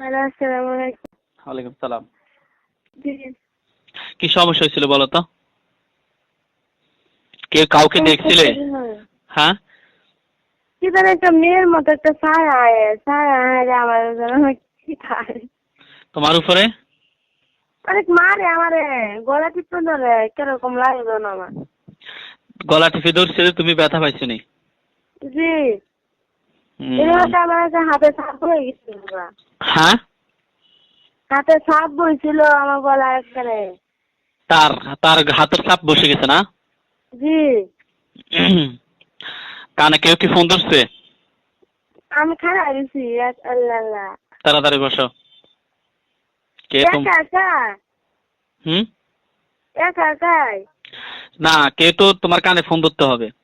Hello আসসালামু আলাইকুম। ওয়ালাইকুম সালাম। কি সমস্যা হয়েছিল বলো তো? কেউ কাউকে দেখছিলে? হ্যাঁ? কি যেন একটা মেয়ের মতো একটা আয় আয় আমার যেন কি খায় তোমার উপরে? অনেক মারে আমারে গলা টিপে ধরে কীরকম লাগে আমার। গলা টিপে ধরছিল তুমি ব্যথা পাইছো নি। জি হুম। এরকম আমার একটা হাতে সাপ হয়ে গেছিল হ্যাঁ? হাতে সাপ বইছিল আমার গলা একবারে। তার তার হাতের চাপ বসে গেছে না? জি। কানে কেউ কি ফোন ধরছে? আমি খারাপ আল্লাহ আল্লাহ। তাড়াতাড়ি বসো। কে হুম? না কে তো তোমার কানে ফোন ধরতে হবে।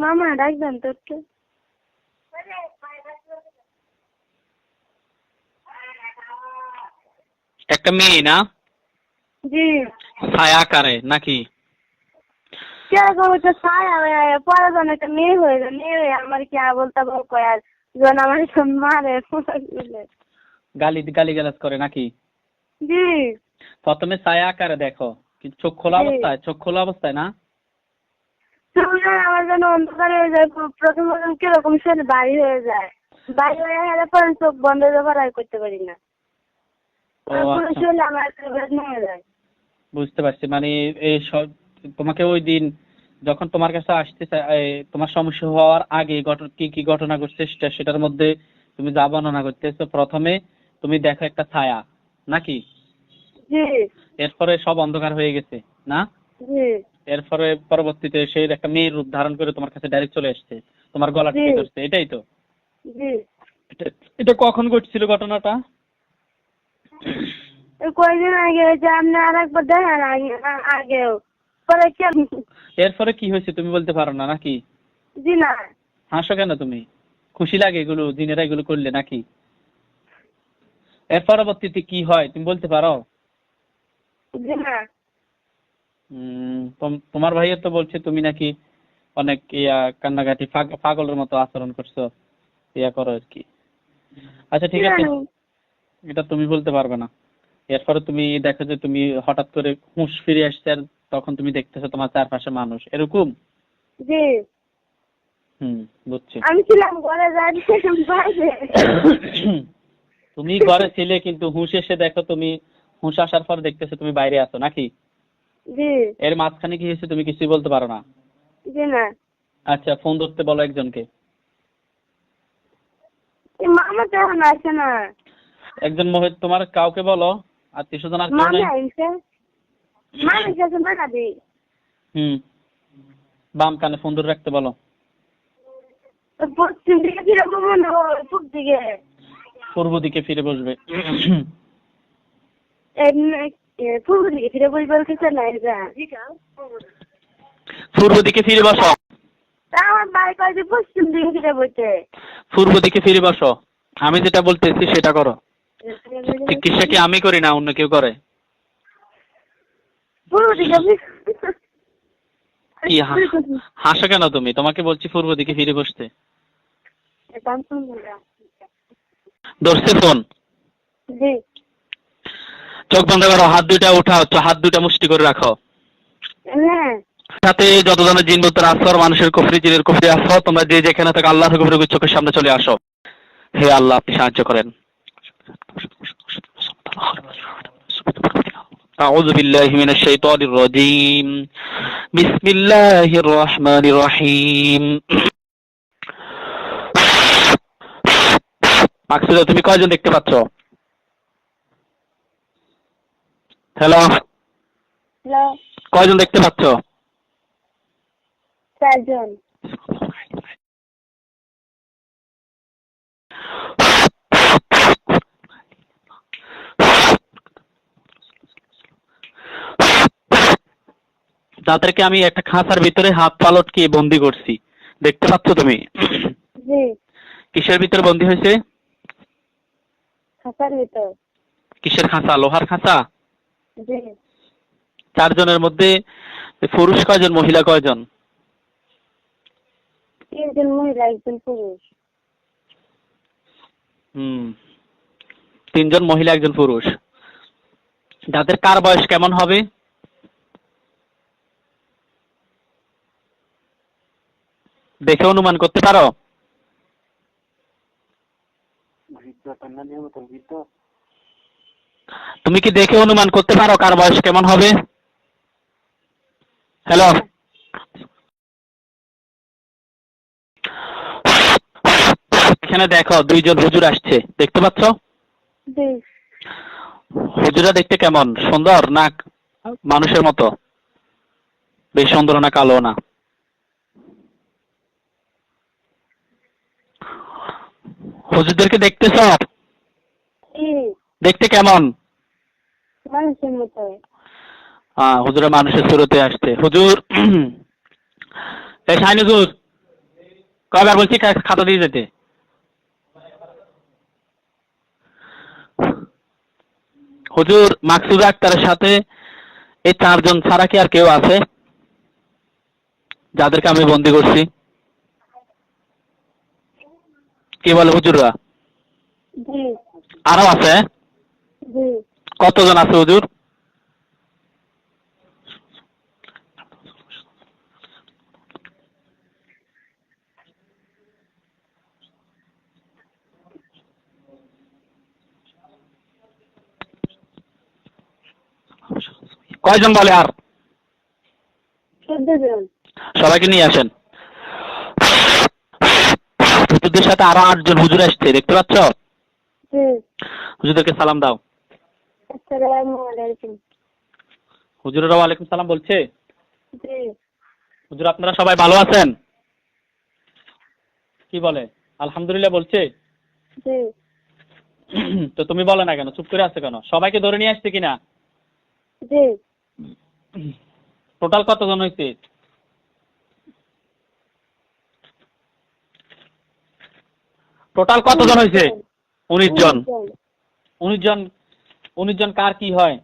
মামা ডাকবেন তো একটু। একটা মেয়ে না? জি। ছায়া আকারে নাকি? কীরকম একটা ছায়া হয়ে পরে যেন একটা মেয়ে হয়ে মেয়ে হয়ে আমার কি আর বলতে বল কয় আর যেন আমার মারে গালি। গালি গালাজ করে নাকি? জি। প্রথমে ছায়া আকারে দেখো চোখ খোলা অবস্থায় চোখ খোলা অবস্থায় না? আমার যেন অন্ধকার হয়ে যায় প্রথম প্রথম কীরকম শরীর বাড়ি হয়ে যায়। বাড়ি হয়ে গেলে পরে চোখ বন্ধ করতে পারি না। আচ্ছা। বুঝতে পারছি। মানে এই সব তোমাকে ওই দিন যখন তোমার কাছে আসতে তোমার সমস্যা হওয়ার আগে কি কি ঘটনা ঘটছে সেটা সেটার মধ্যে তুমি যা বর্ণনা করতেছো প্রথমে তুমি দেখো একটা ছায়া নাকি? এরপরে সব অন্ধকার হয়ে গেছে না? এরপরে পরবর্তীতে সে একটা মেয়ের রূপ ধারণ করে তোমার কাছে ডাইরেক্ট চলে আসছে তোমার গলা টিপে। ধরছে এটাই তো? এটা- কখন ঘটছিল ঘটনাটা? কয়েকদিন আগে যে আপনি আর একবার দেখেন আগেও। পরে কে এরপরে কি হয়েছে তুমি বলতে পারো না নাকি? জি না। হাসো কেন তুমি? খুশি লাগে এগুলো দিনেরা এগুলো করলে নাকি? এর পরবর্তীতে কি হয় তুমি বলতে পারো? জি না। তোমার ভাইয়ের তো বলছে তুমি নাকি অনেক ইয়া কান্নাকাটি পাগলের মতো আচরণ করছ ইয়া করো আর কি। আচ্ছা ঠিক আছে। এটা তুমি বলতে পারবে না। এরপরে তুমি দেখো যে তুমি হঠাৎ করে হুঁশ ফিরে আসছে আর তখন তুমি দেখতেছো তোমার চারপাশে মানুষ। এরকম? জি। হুম বুঝছি। আমি ছিলাম ঘরে বাইরে। তুমি ঘরে ছিলে কিন্তু হুঁশ এসে দেখো তুমি হুঁশ আসার পর দেখতেছো তুমি বাইরে আছো নাকি? জি। এর মাঝখানে কি হয়েছে তুমি কিছুই বলতে পারো না? জি না। আচ্ছা ফোন ধরতে বলো একজনকে। মামা আসে না। একজন মহিলা তোমার কাউকে বলো? আত্মীয় স্বজন আর কেউ মামি নেই? আইসে মামি কাছে টাকা দি হুম। বাম কানে ফোন ধরে রাখতে বলো। পশ্চিম দিকে পূর্ব দিকে। ফিরে বসবে। পূর্ব দিকে ফিরে বলবার কিছু নাই যা পূর্ব দিকে ফিরে বসো। আমার বাড়ি কয় যে পশ্চিম দিকে ফিরে বলতে পূর্ব দিকে ফিরে বসো। আমি যেটা বলতেছি সেটা করো। চিকিৎসা কি আমি করি না অন্য কেউ করে? কি হাসো কেন তুমি? তোমাকে বলছি পূর্ব দিকে ফিরে বসতে। ধরছে ফোন। জি। চোখ বন্ধ করো হাত দুইটা উঠাও তো হাত দুইটা মুষ্টি করে রাখো হ্যাঁ সাথে যত জনের জিন বুত্তর আসর মানুষের কুফরি জিনের কুফরি আসো তোমরা যে যেখানে থাকো আল্লাহ কুফরি চোখের সামনে চলে আসো হে আল্লাহ আপনি সাহায্য করেন أعوذ بالله من الشيطان الرجيم بسم الله الرحمن الرحيم মাকসুদা তুমি কয়জন দেখতে পাচ্ছ হ্যালো হ্যালো কয়জন দেখতে পাচ্ছ? চারজন। তাদেরকে আমি একটা খাঁচার ভিতরে হাত পালটকে বন্দি করছি। দেখতে পাচ্ছ তুমি? কিসের ভিতরে বন্দি হয়েছে? খাতার ভিতর। কিসের খাঁচা? লোহার খাঁচা? চারজনের মধ্যে পুরুষ কয়জন মহিলা কয়জন? তিনজন মহিলা একজন পুরুষ। হুম। তিনজন মহিলা একজন পুরুষ। যাদের কার বয়স কেমন হবে? দেখে অনুমান করতে পারো? তুমি কি দেখে অনুমান করতে পারো কার বয়স কেমন হবে? হ্যালো এখানে দেখো দুইজন হুজুর আসছে। দেখতে পাচ্ছ? হুজুরা দেখতে কেমন? সুন্দর না মানুষের মতো? বেশ সুন্দর না কালো না? হুজুরদেরকে দেখতেছ জি দেখতে কেমন? মানুষের মতো হ্যাঁ। হুজুরা মানুষের সুরতে আসছে। হুজুর এই শাহিন হুজুর কয়বার বলছি খাতা দিয়ে যেতে? হুজুর মাকসুদা আক্তারের সাথে এই চারজন ছাড়া কি আর কেউ আছে? যাদেরকে আমি বন্দি করছি। কি বলে হুজুররা? আরও আছে? কতজন আছে হুজুর? কয়জন বলে আর? সবাইকে নিয়ে আসেন। হুজুরদের সাথে আরও আটজন হুজুর আসছে দেখতে পাচ্ছ? হুজুরদেরকে সালাম দাও। আসসালামু আলাইকুম। ওয়ালাইকুম সালাম বলছে। জি। হুজুর আপনারা সবাই ভালো আছেন? কি বলে? আলহামদুলিল্লাহ বলছে। জি। তো তুমি বলো না কেন? চুপ করে আছো কেন? সবাইকে ধরে নিয়ে আসছে কিনা? জি। টোটাল কতজন হয়েছে? টোটাল কতজন হয়েছে? উনিশ জন। উনিশ জন উনিশ জন কার কি হয়?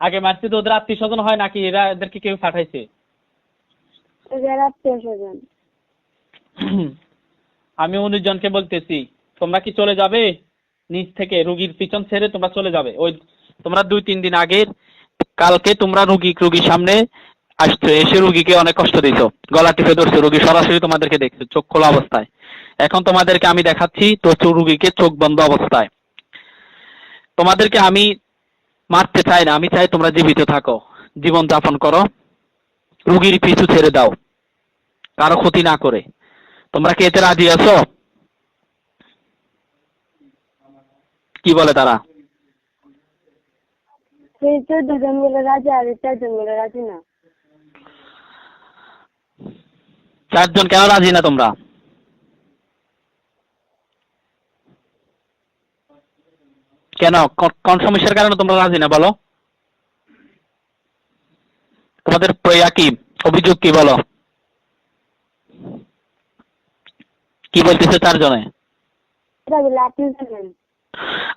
আগে মারছি তো ওদের আত্মীয় স্বজন হয় নাকি এরা এদেরকে কেউ পাঠাইছে? আমি উনিশ জনকে বলতেছি তোমরা কি চলে যাবে? নিচ থেকে রুগীর পিছন ছেড়ে তোমরা চলে যাবে। ওই তোমরা দুই তিন দিন আগের কালকে তোমরা রুগী রুগীর সামনে আসছো এসে রুগীকে অনেক কষ্ট দিছো। গলা টিপে ধরছো রুগী সরাসরি তোমাদেরকে দেখছে চোখ খোলা অবস্থায়। এখন তোমাদেরকে আমি দেখাচ্ছি তো রুগীকে চোখ বন্ধ অবস্থায়। তোমাদেরকে আমি মারতে চাই না আমি চাই তোমরা জীবিত থাকো জীবন যাপন করো রুগীর পিছু ছেড়ে দাও কারও ক্ষতি না করে। তোমরা কি এতে রাজি আছো? কি বলে তারা? সেই চোদ্দ জন বলে রাজি আর চারজন রাজি না। চারজন কেন রাজি না তোমরা? কেন? কোন সমস্যার কারণে তোমরা রাজি না, বলো? তোমাদের প্রয়া কি? অভিযোগ কি, বলো? কি বলতেছে চারজনে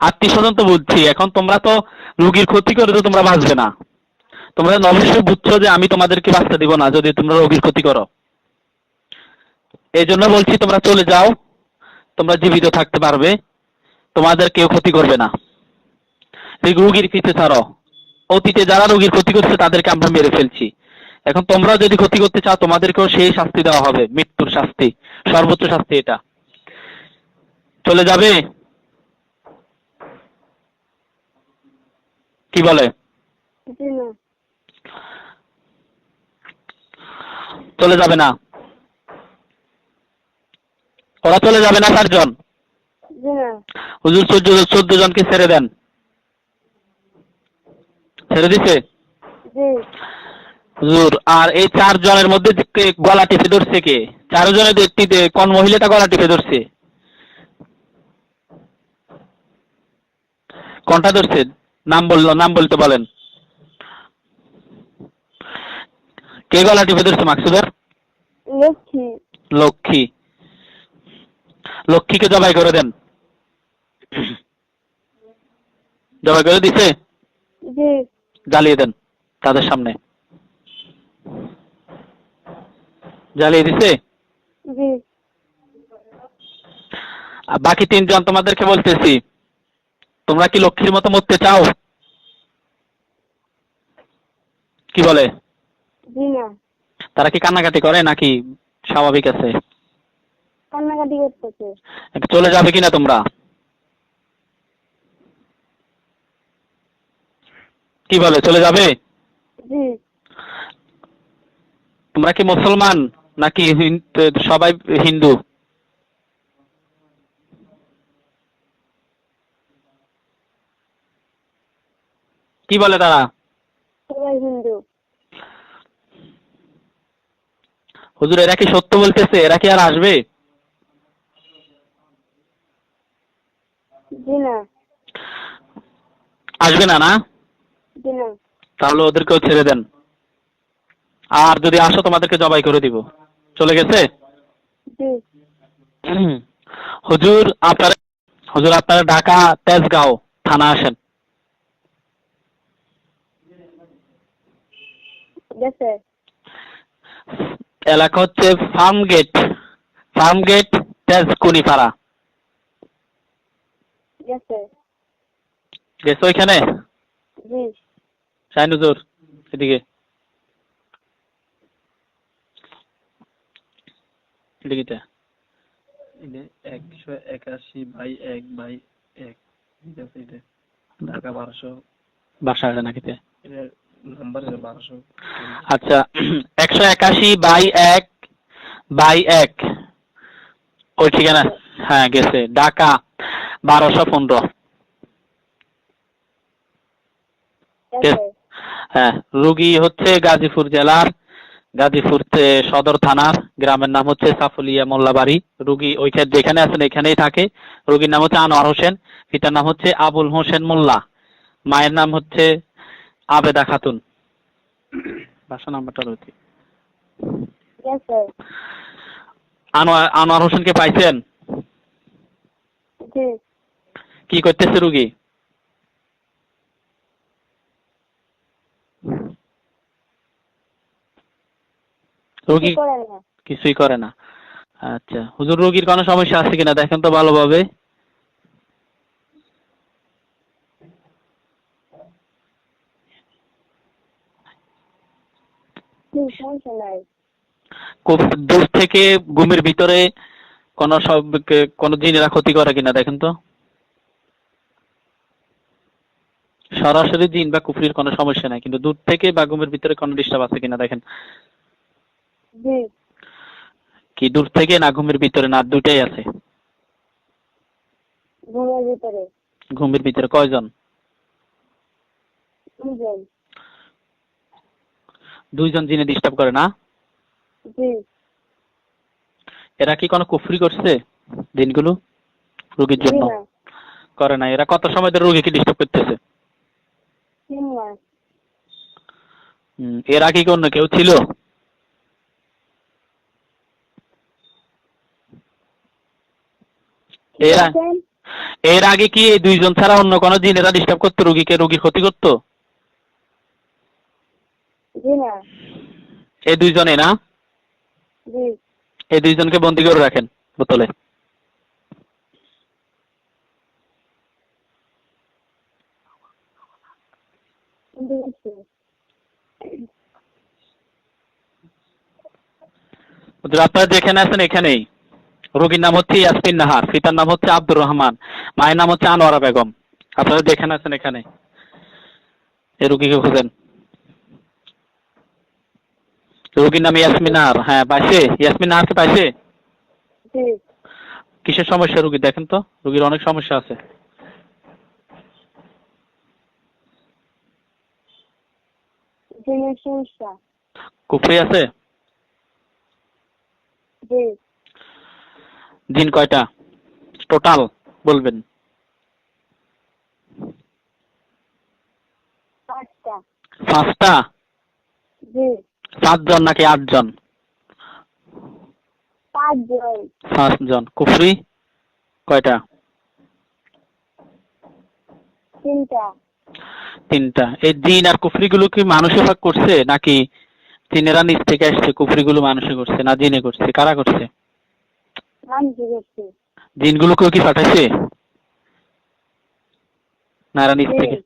আত্মীয় স্বজন তো বুঝছি, এখন তোমরা তো রুগীর ক্ষতি করে তো তোমরা বাঁচবে না। তোমরা অবশ্যই বুঝছ যে আমি তোমাদেরকে বাঁচতে দিব না, যদি তোমরা রোগীর ক্ষতি করো। এই জন্য বলছি তোমরা চলে যাও, তোমরা জীবিত থাকতে পারবে, তোমাদের কেউ ক্ষতি করবে না। এই রুগীর পিছে ছাড়ো। অতীতে যারা রোগীর ক্ষতি করছে তাদেরকে আমরা মেরে ফেলছি। এখন তোমরা যদি ক্ষতি করতে চাও তোমাদেরকেও সেই শাস্তি দেওয়া হবে মৃত্যুর শাস্তি সর্বোচ্চ শাস্তি এটা। চলে যাবে? কি বলে? চলে যাবে না? ওরা চলে যাবে না চারজন? হুজুর চোদ্দ জনকে ছেড়ে দেন। ছেড়ে দিছে? হুজুর আর এই চার জনের মধ্যে কে গলা টিপে ধরছে কে? চার জনের একটি কোন মহিলাটা গলা টিপে ধরছে? কোনটা ধরছে? নাম বলল নাম বলতে বলেন। কে গলা টিপে ধরছে মাকসুদের? লক্ষ্মী। লক্ষ্মী। লক্ষ্মীকে জবাই করে দেন। জবাই করে দিছে? জি। জ্বালিয়ে দেন তাদের সামনে। জ্বালিয়ে দিছে? বাকি তিনজন তোমাদেরকে বলতেছি তোমরা কি লক্ষ্মীর মতো মরতে চাও? কি বলে? তারা কি কান্নাকাটি করে নাকি স্বাভাবিক আছে? কান্নাকাটি করতেছে। চলে যাবে কিনা তোমরা? কি বলে চলে যাবে? তোমরা কি মুসলমান নাকি সবাই হিন্দু? কি বলে তারা? সবাই হিন্দু। হুজুর এরা কি সত্য বলতেছে? এরা কি আর আসবে? আসবে না। না না? তাহলে ওদেরকেও ছেড়ে দেন। আর যদি আসো তোমাদেরকে জবাই করে দিব। চলে গেছে? হুজুর আপনারা হুজুর আপনারা ঢাকা তেজগাঁও থানা আসেন। এলাকা হচ্ছে farm gate farm gate Tejkunipara. গেছে। গেছো ওইখানে? জি শাহিন হুজুর এদিকে। এদিকে একশো একাশি বাই এক বাই এক। ঠিক আছে এটা ঢাকা বারোশো। বাসা এটা নাকি নাম্বার বারোশো। আচ্ছা একশো একাশি বাই এক বাই এক। ওই ঠিকানা? হ্যাঁ গেছে। ঢাকা বারোশো পনেরো। হ্যাঁ রুগী হচ্ছে গাজীপুর জেলার গাজীপুর সদর থানার গ্রামের নাম হচ্ছে সাফুলিয়া মোল্লাবাড়ি। রুগী ওইখানে যেখানে আছেন এখানেই থাকে। রুগীর নাম হচ্ছে আনোয়ার হোসেন পিতার নাম হচ্ছে আবুল হোসেন মোল্লা। মায়ের নাম হচ্ছে আবেদা খাতুন। বাসা নাম্বারটা রয়েছে। আনোয়ার আনোয়ার হোসেনকে পাইছেন? কি করতেছে রুগী? রুগী কিছুই করে না। আচ্ছা হুজুর রোগীর কোনো সমস্যা আছে কিনা? দেখেন তো ভালোভাবে। খুব দূর থেকে ঘুমের ভিতরে কোনো সব কোনো জিনেরা ক্ষতি করে কিনা দেখেন তো? সরাসরি জিন বা কুফরির কোনো সমস্যা নাই কিন্তু দূর থেকে বা ঘুমের ভিতরে কোনো ডিস্টার্ব আছে কিনা দেখেন। কি দূর থেকে না ঘুমের ভিতরে? না দুটাই আছে? ঘুমের ভিতরে। ঘুমের ভিতরে কয়জন? দুজন দুইজন জিনে ডিস্টার্ব করে না? জি। এরা কি কোনো কুফরি করছে দিনগুলো রোগীর জন্য? করে না। এরা কত সময় ধরে রোগীকে ডিস্টার্ব করতেছে? এর কি অন্য কেউ ছিল? এর এর আগে কি এই দুইজন ছাড়া অন্য কোনো জিনেরা ডিস্টার্ব করতো রোগীকে রোগীর ক্ষতি করতো? না এই দুইজনে না? এই দুইজনকে বন্দি করে রাখেন বোতলে। আপনারা যেখানে আছেন এখানেই। রোগীর নাম হচ্ছে ইয়াসমিন নাহার পিতার নাম হচ্ছে আব্দুর রহমান মায়ের নাম হচ্ছে আনোয়ারা বেগম। আপনারা যেখানে আছেন এখানে। এই রোগীকে খুঁজেন। রোগীর নাম ইয়াসমিন নাহার। হ্যাঁ পাইছে? ইয়াসমিন নাহারকে পাইছে? কিসের সমস্যা রুগী? দেখেন তো রুগীর অনেক সমস্যা আছে। কুফরি আছে? জি। দিন কয়টা? টোটাল বলবেন। পাঁচটা। সাতজন নাকি আটজন? পাঁচজন। পাঁচজন। কুফরি? কয়টা? তিনটা। তিনটা। এই দিন আর কুফরিগুলো কি মানুষে ভাগ করছে নাকি জিনেরা নিচ থেকে আসছে কুফরি গুলো মানুষে করছে না দিনে করছে? কারা করছে? মানুষ গেছে জিনগুলোকেও কি পাঠাইছে নারা নিচ জি। থেকে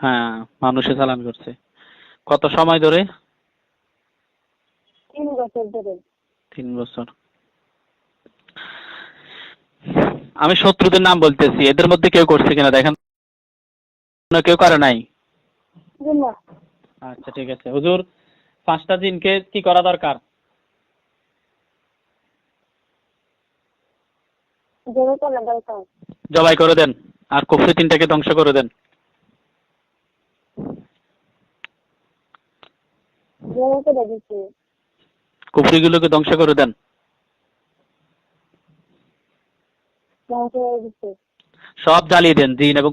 হ্যাঁ মানুষে চালান করছে। কত সময় ধরে? তিন বছর ধরে। তিন বছর। আমি শত্রুদের নাম বলতেছি এদের মধ্যে কেউ করছে কিনা দেখেন। না, কেউ করে নাই? আচ্ছা ঠিক আছে। হুজুর পাঁচটা দিনকে কি করা দরকার জোরে করা দরকার জবাই করে দেন আর কুফরি তিনটাকে ধ্বংস করে দেন। দিচ্ছে। কুফরিগুলোকে ধ্বংস করে দেন। সব জ্বালিয়ে দেন জিন এবং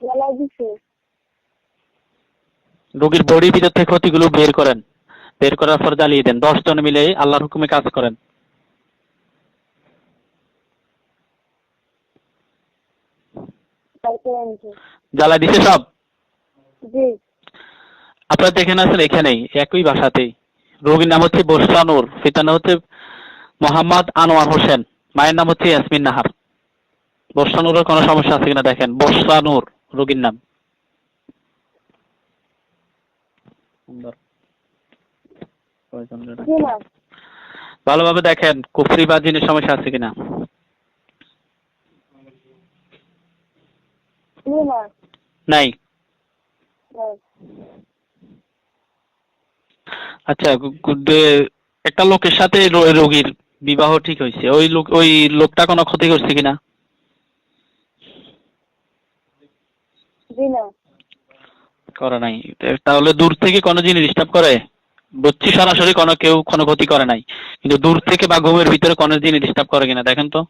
জ্বালাই দিচ্ছে। রোগীর বডির ভিতর থেকে ক্ষতিগুলো বের করেন। বের করার পর জ্বালিয়ে দেন। দশ জন মিলে আল্লাহর হুকুমে কাজ করেন। করে জ্বালা দিছে সব? আপনারা দেখেন আছেন এখানেই একই বাসাতেই। রোগীর নাম হচ্ছে বোরসানুর পিতার নাম হচ্ছে মোহাম্মদ আনোয়ার হোসেন। মায়ের নাম হচ্ছে ইয়াসমিন নাহার। বোরসানুরের কোনো সমস্যা আছে কিনা দেখেন। বোরসানুর রোগীর নাম। সুন্দর। ভালোভাবে দেখেন কুফরি বা জিনের সমস্যা আছে কিনা? নাই? নাই। আচ্ছা একটা লোকের সাথে রোগীর বিবাহ ঠিক হয়েছে। ওই লোক ওই লোকটা কোনো ক্ষতি করছে কিনা? করে নাই। তাহলে দূর থেকে কোনো জিনিস ডিস্টার্ব করে? বুঝছি সরাসরি কোনো কেউ কোনো ক্ষতি করে নাই। কিন্তু দূর থেকে বা ঘুমের ভিতরে কোনো দিন ডিস্টার্ব করে কিনা, দেখেন তো।